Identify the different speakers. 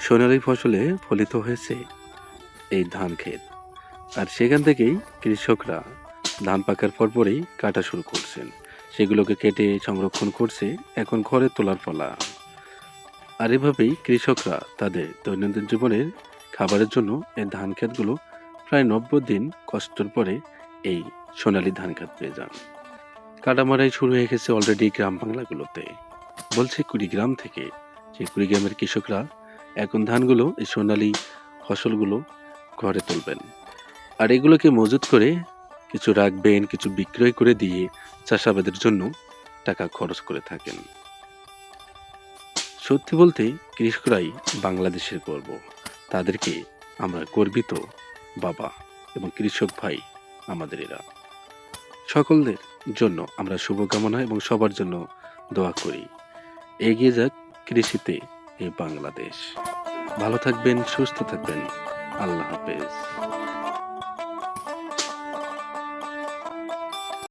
Speaker 1: সোনালী ফসলে ফলিত হয়েছে এই ধান ক্ষেত। আর সেখান থেকেই কৃষকরা ধান পাকার পর পরেই কাটা শুরু করছেন। সেগুলোকে কেটে সংরক্ষণ করছে এখন ঘরে তোলার ফলা আর এভাবেই কৃষকরা তাদের দৈনন্দিন জীবনের খাবারের জন্য এই ধান ক্ষেতগুলো প্রায় নব্বই দিন কষ্টের পরে এই সোনালী ধান ক্ষেত পেয়ে যান। কাটামারাই শুরু হয়ে গেছে অলরেডি গ্রাম বাংলাগুলোতে। বলছে কুড়িগ্রাম থেকে। সেই কুড়িগ্রামের কৃষকরা এখন ধানগুলো, এই সোনালী ফসলগুলো ঘরে তুলবেন। আর এগুলোকে মজুত করে কিছু রাখবেন, কিছু বিক্রয় করে দিয়ে চাষাবাদের জন্য টাকা খরচ করে থাকেন। সত্যি বলতে কৃষকরাই বাংলাদেশের গর্ব। তাদেরকে আমরা গর্বিত বাবা এবং কৃষক ভাই আমাদের এরা। সকলদের জন্য আমরা শুভকামনা এবং সবার জন্য দোয়া করি। এগিয়ে যাক কৃষিতে এই বাংলাদেশ। ভালো থাকবেন সুস্থ থাকবেন। আল্লাহ হাফেজ।